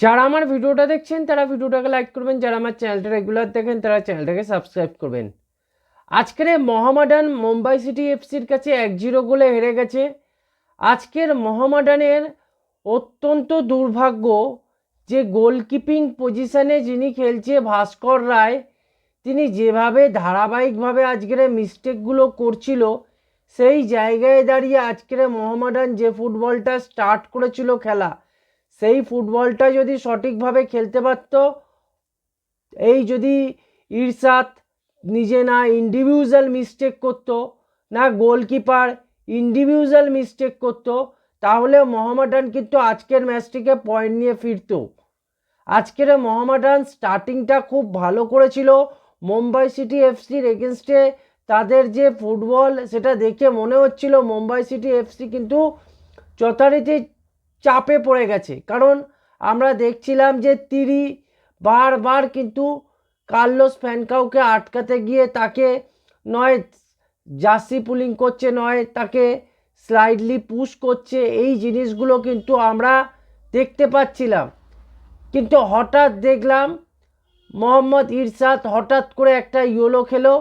যারা আমার ভিডিওটা দেখছেন, তারা ভিডিওটাকে লাইক করবেন। যারা আমার চ্যানেলটা রেগুলার দেখেন, তারা চ্যানেলটাকে সাবস্ক্রাইব করবেন। আজকের মহামাডান মুম্বাই সিটি এফসির কাছে এক জিরো গোলে হেরে গেছে। আজকের মহামাডানের অত্যন্ত দুর্ভাগ্য যে গোলকিপিং পজিশনে যিনি খেলছে ভাস্কর রায়, তিনি যেভাবে ধারাবাহিকভাবে আজকের মিস্টেকগুলো করছিল, সেই জায়গায় দাঁড়িয়ে আজকের মোহামেডান যে ফুটবলটা স্টার্ট করেছিল খেলা সেই ফুটবলটা যদি সঠিকভাবে খেলতে পারত, এই যদি ইরশাদ নিজে না ইন্ডিভিজুয়াল মিস্টেক করতো, না গোলকিপার ইন্ডিভিজুয়াল মিস্টেক করতো, তাহলে মোহামেডান কিন্তু আজকের ম্যাচটিকে পয়েন্ট নিয়ে ফিরতো। আজকের মোহামেডান স্টার্টিংটা খুব ভালো করেছিল। মুম্বাই সিটি এফসির এগেনস্টে তাদের যে ফুটবল, সেটা দেখে মনে হচ্ছিল মুম্বাই সিটি এফসি কিন্তু যথারীতি চাপে পড়ে গেছে। কারণ আমরা দেখছিলাম যে তিরি বারবার কিন্তু কার্লোস ফ্যানকাউকে আটকাতে গিয়ে তাকে নয়, জার্সি পুলিং করছে, নয়, তাকে স্লাইডলি পুশ করছে, এই জিনিসগুলো কিন্তু আমরা দেখতে পাচ্ছিলাম। কিন্তু হঠাৎ দেখলাম মোহাম্মদ ইরশাদ হঠাৎ করে একটা ইয়োলো খেলো,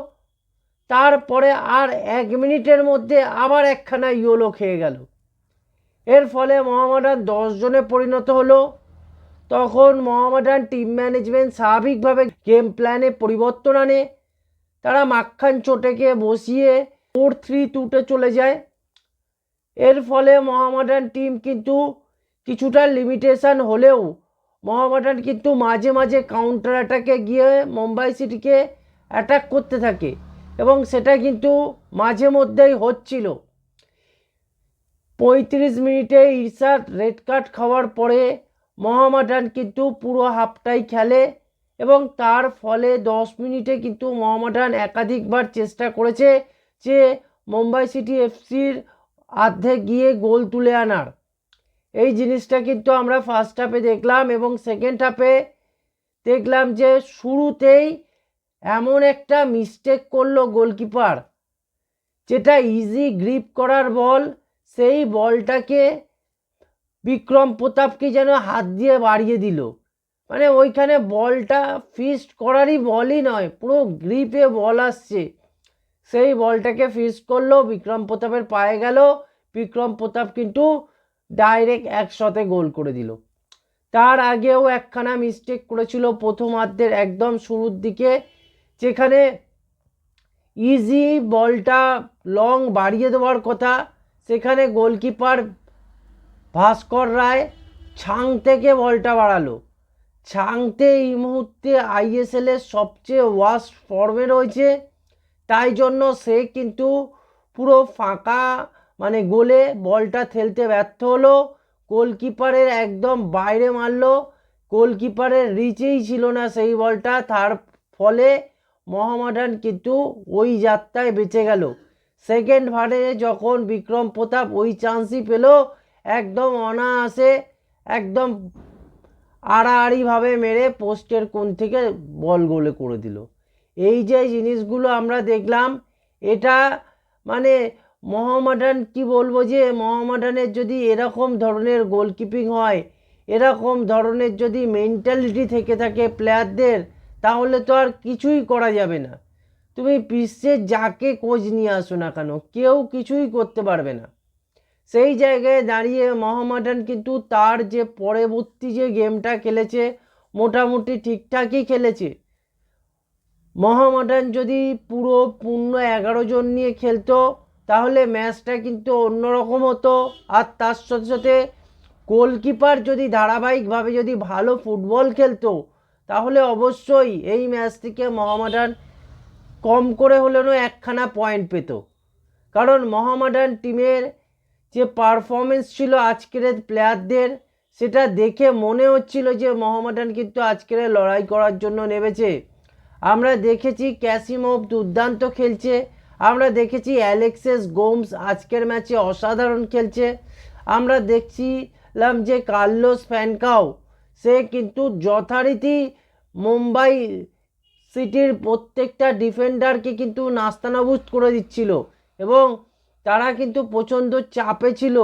তারপরে আর এক মিনিটের মধ্যে আবার একখানা ইয়োলো খেয়ে গেল। এর ফলে মোহামেডান দশ জনে পরিণত হলো। তখন মোহামেডান টিম ম্যানেজমেন্ট স্বাভাবিকভাবে গেম প্ল্যানে পরিবর্তন আনে। তারা মাখান চোটেকে বসিয়ে ফোর থ্রি টুতে চলে যায়। এর ফলে মহামাডান টিম কিন্তু কিছুটা লিমিটেশন হলেও মোহামেডান কিন্তু মাঝে মাঝে কাউন্টার অ্যাটাকে গিয়ে মুম্বাই সিটিকে অ্যাটাক করতে থাকে এবং সেটা কিন্তু মাঝে মধ্যেই হচ্ছিল। পঁয়ত্রিশ মিনিটে ইরশাদ রেড কার্ড খাওয়ার পরে মোহামেডান কিন্তু পুরো হাফটাই খেলে এবং তার ফলে দশ মিনিটে কিন্তু মোহামেডান একাধিকবার চেষ্টা করেছে যে মুম্বাই সিটি এফসির আর্ধে গিয়ে গোল তুলে আনার। এই জিনিসটা কিন্তু আমরা ফার্স্ট হাফে দেখলাম এবং সেকেন্ড হাফে দেখলাম যে শুরুতেই এমন একটা মিস্টেক করল গোলকিপার যেটা ইজি গ্রিপ করার বল সেই বলটাকে বিক্রম প্রতাপকে যেন হাত দিয়ে বাড়িয়ে দিল। মানে ওইখানে বলটা ফিস্ট করারই বলই নয়, পুরো গ্রিপে বল আসছে। সেই বলটাকে ফিস্ট করল, বিক্রম প্রতাপের পায়ে গেল, বিক্রম প্রতাপ কিন্তু ডাইরেক্ট একসাথে গোল করে দিল। তার আগেও একখানা মিস্টেক করেছিল প্রথমার্ধের একদম শুরুর দিকে, যেখানে ইজি বলটা লং বাড়িয়ে দেওয়ার কথা সেখানে গোলকিপার ভাস্কর রায় ছাং থেকে বলটা বাড়ালো। ছাংতে এই মুহূর্তে আইএসএলের সবচেয়ে ওয়াস্ট ফর্মে রয়েছে। তাই জন্য সে কিন্তু পুরো ফাঁকা মানে গোলে বলটা ঠেলতে ব্যর্থ হলো। গোলকিপারের একদম বাইরে মারলো। গোলকিপারের রিচেই ছিল না সেই বলটা। তার ফলে মোহামেডান কিন্তু ওই যাত্রায় বেঁচে গেল। সেকেন্ড ভারে যখন বিক্রম প্রতাপ ওই চান্সই পেল, একদম অনায়াসে, একদম আড়াআড়িভাবে মেরে পোস্টের কোণ থেকে বল গোলে করে দিল। এই যে জিনিসগুলো আমরা দেখলাম, এটা মানে মোহামেডান, কি বলব যে, মোহামেডানের যদি এরকম ধরনের গোলকিপিং হয়, এরকম ধরনের যদি মেন্টালিটি থেকে থাকে প্লেয়ারদের তাহলে তো আর কিছুই করা যাবে না। তুমি বিশ্বের যাকে কোচ নিয়ে আসো না কেন, কেউ কিছুই করতে পারবে না। সেই জায়গায় দাঁড়িয়ে মোহামেডান কিন্তু তার যে পরবর্তী যে গেমটা খেলেছে, মোটামুটি ঠিকঠাকই খেলেছে। মোহামেডান যদি পুরো পূর্ণ এগারো জন নিয়ে খেলতো, তাহলে ম্যাচটা কিন্তু অন্যরকম হতো। আর তার সাথে সাথে গোলকিপার যদি ধারাবাহিকভাবে যদি ভালো ফুটবল খেলতো, তাহলে অবশ্যই এই ম্যাচ থেকে মোহামেডান কম করে হলেও একখানা পয়েন্ট পেত। কারণ মোহামেডান টিমের যে পারফরমেন্স ছিল আজকের প্লেয়ারদের সেটা দেখে মনে হচ্ছিল যে মোহামেডান কিন্তু আজকের লড়াই করার জন্য নেমেছে। আমরা দেখেছি ক্যাসিমোভ দুর্দান্ত খেলছে, আমরা দেখেছি অ্যালেক্সেস গোমস আজকের ম্যাচে অসাধারণ খেলছে, আমরা দেখছিলাম যে কার্লোস ফ্যানকাও, সে কিন্তু যথারীতি মুম্বাই সিটির প্রত্যেকটা ডিফেন্ডারকে কিন্তু নাস্তানাবুজ করে দিচ্ছিল। এবং তারা কিন্তু প্রচণ্ড চাপে ছিল।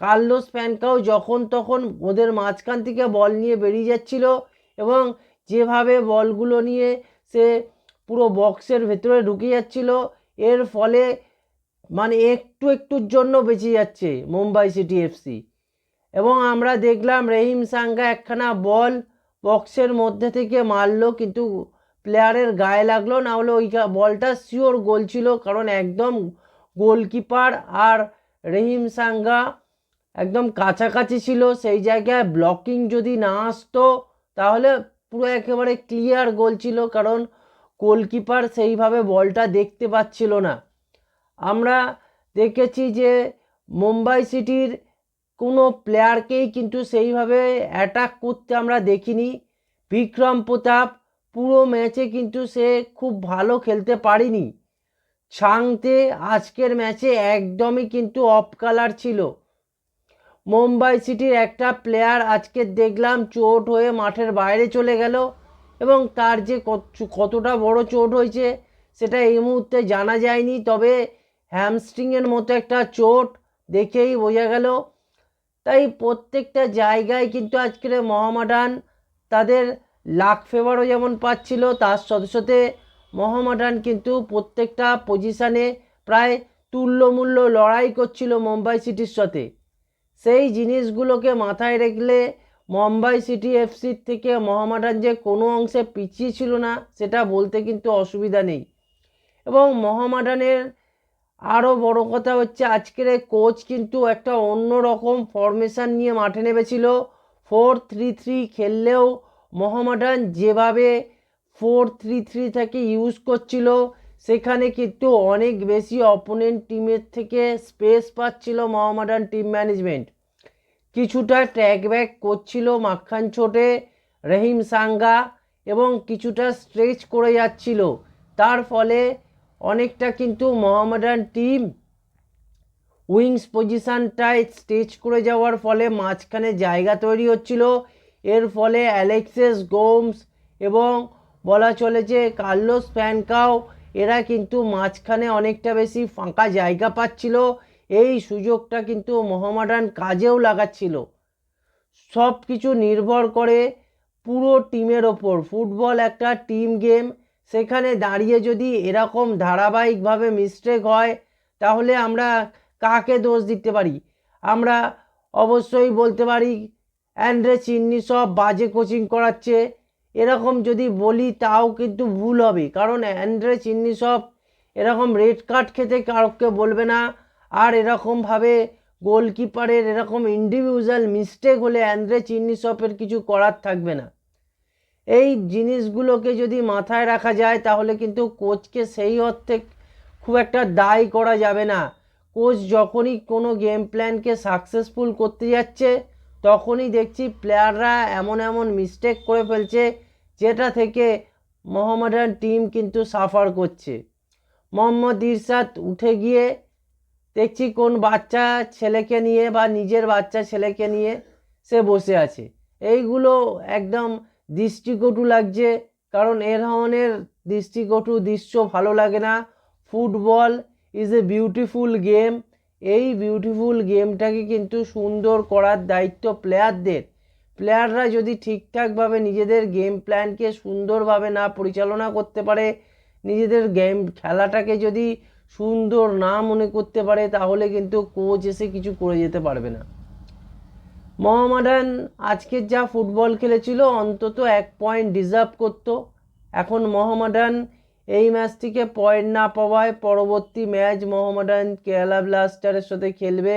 কার্লোস ফ্যানকাও যখন তখন ওদের মাঝখান থেকে বল নিয়ে বেরিয়ে যাচ্ছিল এবং যেভাবে বলগুলো নিয়ে সে পুরো বক্সের ভেতরে ঢুকে যাচ্ছিল, এর ফলে মানে একটু একটুর জন্য বেঁচে যাচ্ছে মুম্বাই সিটি এফসি এবং আমরা দেখলাম রহিম সাঙ্গা একখানা বল বক্সের মধ্যে থেকে মারলো, কিন্তু প্লেয়ারের গায়ে লাগল, না হলে ওই বলটা শিওর গোল ছিল, কারণ একদম গোলকিপার আর রহিম সাঙ্গা একদম কাছাকাছি ছিল, সেই জায়গায় ব্লকিং যদি না আসতো, তাহলে পুরো একেবারে ক্লিয়ার গোল ছিল, কারণ গোলকিপার সেইভাবে বলটা দেখতে পাচ্ছিল না। আমরা দেখেছি যে মুম্বাই সিটির কোনো প্লেয়ারকেই কিন্তু সেইভাবে অ্যাটাক করতে আমরা দেখিনি। বিক্রম প্রতাপ পুরো ম্যাচে কিন্তু সে খুব ভালো খেলতে পারেনি। ছাংতে আজকের ম্যাচে একদমই কিন্তু অফ কালার ছিল। মুম্বাই সিটির একটা প্লেয়ার আজকে দেখলাম চোট হয়ে মাঠের বাইরে চলে গেল এবং তার যে কত- কতটা বড় চোট হয়েছে সেটা এই মুহূর্তে জানা যায়নি। তবে হ্যামস্ট্রিংয়ের মতো একটা চোট দেখেই বোঝা গেল। তাই প্রত্যেকটা জায়গায় কিন্তু আজকের মহামাডান তাদের লাক ফেভারও যেমন পাচ্ছিল, তার সাথে সাথে মহামাডান কিন্তু প্রত্যেকটা পজিশানে প্রায় তুল্যমূল্য লড়াই করছিল মুম্বাই সিটির সাথে। সেই জিনিসগুলোকে মাথায় রেখলে মুম্বাই সিটি এফসির থেকে মহামাডান যে কোনো অংশে পিছিয়ে ছিল না, সেটা বলতে কিন্তু অসুবিধা নেই। এবং মহামাডানের আরও বড় কথা হচ্ছে, আজকের কোচ কিন্তু একটা অন্য রকম ফরমেশান নিয়ে মাঠে নেমেছিল। ফোর থ্রি থ্রি খেললেও মহামাডান যেভাবে ফোর থ্রি থ্রি থেকে ইউজ করছিল, সেখানে কিন্তু অনেক বেশি অপোনেন্ট টিমের থেকে স্পেস পাচ্ছিল মহামাডান টিম ম্যানেজমেন্ট কিছুটা ট্র্যাক ব্যাক করছিল মাখান ছোটে রহিম সাঙ্গা এবং কিছুটা স্ট্রেচ করে যাচ্ছিল। তার ফলে অনেকটা কিন্তু মোহামেডান টিম উইংস পজিশানটায় স্টেজ করে যাওয়ার ফলে মাঝখানে জায়গা তৈরি হচ্ছিল। এর ফলে অ্যালেক্সেস গোমস এবং বলা চলে যে কার্লোস ফ্যানকাও, এরা কিন্তু মাঝখানে অনেকটা বেশি ফাঁকা জায়গা পাচ্ছিল। এই সুযোগটা কিন্তু মোহামেডান কাজেও লাগাচ্ছিল। সব কিছু নির্ভর করে পুরো টিমের ওপর। ফুটবল একটা টিম গেম, সেখানে দাঁড়িয়ে যদি এরকম ধারাবাহিকভাবে মিস্টেক হয়, তাহলে আমরা কাকে দোষ দিতে পারি? আমরা অবশ্যই বলতে পারি অ্যান্ড্রে চিন্নি সব বাজে কোচিং করাচ্ছে। এরকম যদি বলি তাও কিন্তু ভুল হবে। কারণ অ্যান্ড্রে চিন্নি সব এরকম রেড কার্ড খেতে কারোকে বলবে না। আর এরকমভাবে গোলকিপারের এরকম ইন্ডিভিজুয়াল মিস্টেক হলে অ্যান্ড্রে চিন্নি সপের কিছু করার থাকবে না। এই জিনিসগুলোকে যদি মাথায় রাখা যায় তাহলে কিন্তু কোচকে সেই অর্থে খুব একটা দায়ী করা যাবে না। কোচ যখনই কোনো গেম প্ল্যানকে সাকসেসফুল করতে যাচ্ছে তখনই দেখছি প্লেয়াররা এমন এমন মিস্টেক করে ফেলছে, যেটা থেকে মোহামেডান টিম কিন্তু সাফার করছে। মোহাম্মদ ইরশাদ উঠে গিয়ে দেখছি কোন বাচ্চা ছেলেকে নিয়ে বা নিজের বাচ্চা ছেলেকে নিয়ে সে বসে আছে। এইগুলো একদম দৃষ্টিকটু লাগছে, কারণ এ ধরনের দৃষ্টিকটু দৃশ্য ভালো লাগে না। Football is a beautiful game এই বিউটিফুল গেমটাকে কিন্তু সুন্দর করার দায়িত্ব প্লেয়ারদের প্লেয়াররা যদি ঠিকঠাকভাবে নিজেদের গেম প্ল্যানকে সুন্দরভাবে না পরিচালনা করতে পারে, নিজেদের গেম খেলাটাকে যদি সুন্দর না মনে করতে পারে, তাহলে কিন্তু কোচ এসে কিছু করে যেতে পারবে না। মোহামেডান আজকের যা ফুটবল খেলেছিল, অন্তত এক পয়েন্ট ডিজার্ভ করতো। এখন মোহামেডান এই ম্যাচটিকে পয়েন্ট না পাওয়ায় পরবর্তী ম্যাচ মোহামেডান কেরালা ব্লাস্টারের সাথে খেলবে।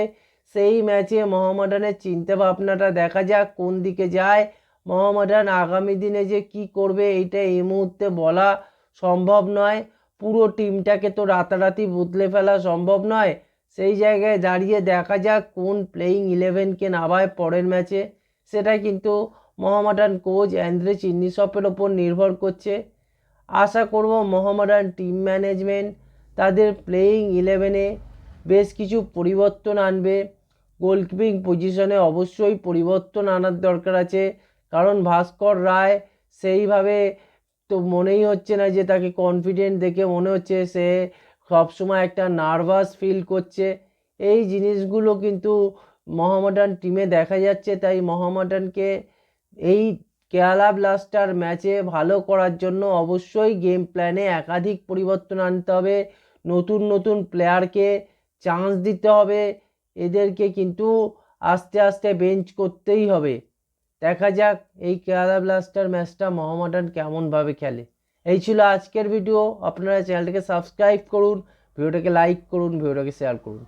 সেই ম্যাচে মোহামেডানের চিন্তা ভাবনাটা দেখা যাক কোন দিকে যায়। মোহামেডান আগামী দিনে যে কি করবে এইটা এই মুহূর্তে বলা সম্ভব নয়। পুরো টিমটাকে তো রাতারাতি বদলে ফেলা সম্ভব নয়। সেই জায়গায় দাঁড়িয়ে দেখা যাক কোন প্লেয়িং ইলেভেনকে নামায় পরের ম্যাচে। সেটা কিন্তু মোহামেডান কোচ অ্যান্দ্রে চিন্নিসপের ওপর নির্ভর করছে। আশা করব মোহামেডান টিম ম্যানেজমেন্ট তাদের প্লেয়িং ইলেভেনে বেশ কিছু পরিবর্তন আনবে। গোলকিপিং পজিশনে অবশ্যই পরিবর্তন আনার দরকার আছে। কারণ ভাস্কর রায় সেইভাবে তো মনেই হচ্ছে না যে তাকে কনফিডেন্ট দেখে মনে হচ্ছে সে সবসময় একটা নার্ভাস ফিল করছে। এই জিনিসগুলো কিন্তু মোহামেডান টিমে দেখা যাচ্ছে, তাই মোহামেডানকে এই কেরালা ব্লাস্টার ম্যাচে ভালো করার জন্য অবশ্যই গেম প্ল্যানে একাধিক পরিবর্তন আনতে হবে। নতুন নতুন প্লেয়ারকে চান্স দিতে হবে। এদেরকে কিন্তু আস্তে আস্তে বেঞ্চ করতেই হবে। দেখা যাক এই কেরালা ব্লাস্টার ম্যাচটা মোহামেডান কেমনভাবে খেলে। এই ছিল আজকের ভিডিও আপনারা চ্যানেলটাকে সাবস্ক্রাইব করুন ভিডিওটাকে লাইক করুন ভিডিওটাকে শেয়ার করুন।